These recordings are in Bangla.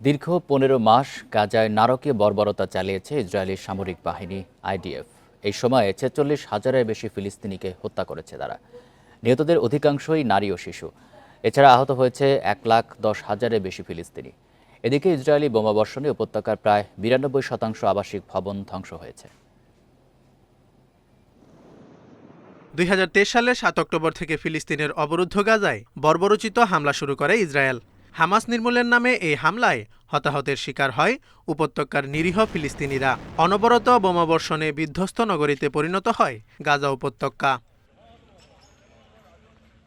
দীর্ঘ পনেরো মাস গাজায় নারকীয় বর্বরতা চালিয়েছে ইসরায়েলি সামরিক বাহিনী, আইডিএফ। এই সময়ে ছেচল্লিশ হাজারের বেশি ফিলিস্তিনিকে হত্যা করেছে তারা। নিহতদের অধিকাংশই নারী ও শিশু। এছাড়া আহত হয়েছে এক লাখ দশ হাজারের বেশি ফিলিস্তিনি। এদিকে ইসরায়েলি বোমাবর্ষণে উপত্যকার প্রায় বিরানব্বই শতাংশ আবাসিক ভবন ধ্বংস হয়েছে। দুই সালের সাত অক্টোবর থেকে ফিলিস্তিনের অবরুদ্ধ গাজায় বর্বরচিত হামলা শুরু করে ইসরায়েল। হামাস নির্মূলের নামে এই হামলায় হতাহতের শিকার হয় উপত্যকার নিরীহ ফিলিস্তিনিরা। অনবরত বোমাবর্ষণে বিধ্বস্ত নগরীতে পরিণত হয় গাজা উপত্যকা।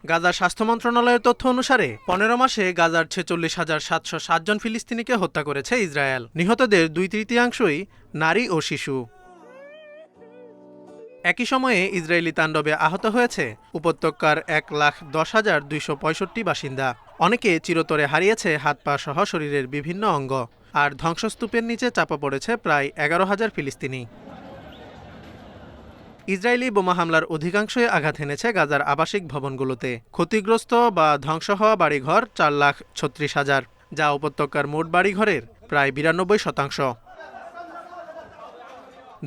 গাজার স্বাস্থ্য মন্ত্রণালয়ের তথ্য অনুসারে, পনেরো মাসে গাজার ছেচল্লিশ হাজার সাতশো সাতজন ফিলিস্তিনিকে হত্যা করেছে ইসরায়েল। নিহতদের দুই তৃতীয়াংশই নারী ও শিশু। একই সময়ে ইসরায়েলি তাণ্ডবে আহত হয়েছে উপত্যকার এক লাখ দশ হাজার দুইশো পঁয়ষট্টি বাসিন্দা। অনেকে চিরতরে হারিয়েছে হাত পা সহ শরীরের বিভিন্ন অঙ্গ। আর ধ্বংসস্তূপের নিচে চাপা পড়েছে প্রায় এগারো হাজার ফিলিস্তিনি। ইসরায়েলি বোমা হামলার অধিকাংশই আঘাত হেনেছে গাজার আবাসিক ভবনগুলোতে। ক্ষতিগ্রস্ত বা ধ্বংস হওয়া বাড়িঘর চার লাখ ছত্রিশ হাজার, যা উপত্যকার মোট বাড়িঘরের প্রায় বিরানব্বই শতাংশ।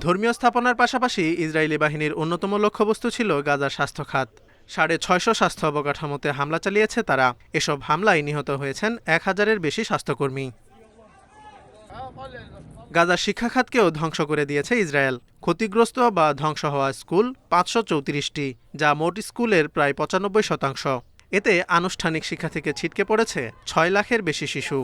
ধর্মীয় স্থাপনার পাশাপাশি ইসরায়েলি বাহিনীর অন্যতম লক্ষ্যবস্তু ছিল গাজার স্বাস্থ্য খাত সাড়ে ছয়শো স্বাস্থ্য অবকাঠামোতে হামলা চালিয়েছে তারা। এসব হামলায় নিহত হয়েছেন এক হাজারের বেশি স্বাস্থ্যকর্মী। গাজার শিক্ষা খাতকেও ধ্বংস করে দিয়েছে ইসরায়েল। ক্ষতিগ্রস্ত বা ধ্বংস হওয়া স্কুল পাঁচশো চৌত্রিশটি, যা মোট স্কুলের প্রায় পঁচানব্বই শতাংশ। এতে আনুষ্ঠানিক শিক্ষা থেকে ছিটকে পড়েছে ছয় লাখের বেশি শিশু।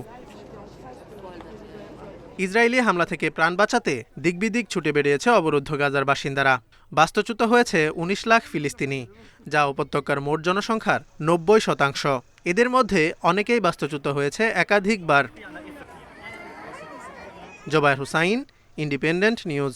ইসরায়েলি হামলা থেকে প্রাণ বাঁচাতে দিকবিদিক ছুটে বেরিয়েছে অবরুদ্ধ গাজার বাসিন্দারা। বাস্তুচ্যুত হয়েছে ১৯ লাখ ফিলিস্তিনি, যা উপত্যকার মোট জনসংখ্যার নব্বই শতাংশ। এদের মধ্যে অনেকেই বাস্তুচ্যুত হয়েছে একাধিকবার। Zubair Hussain, Independent News.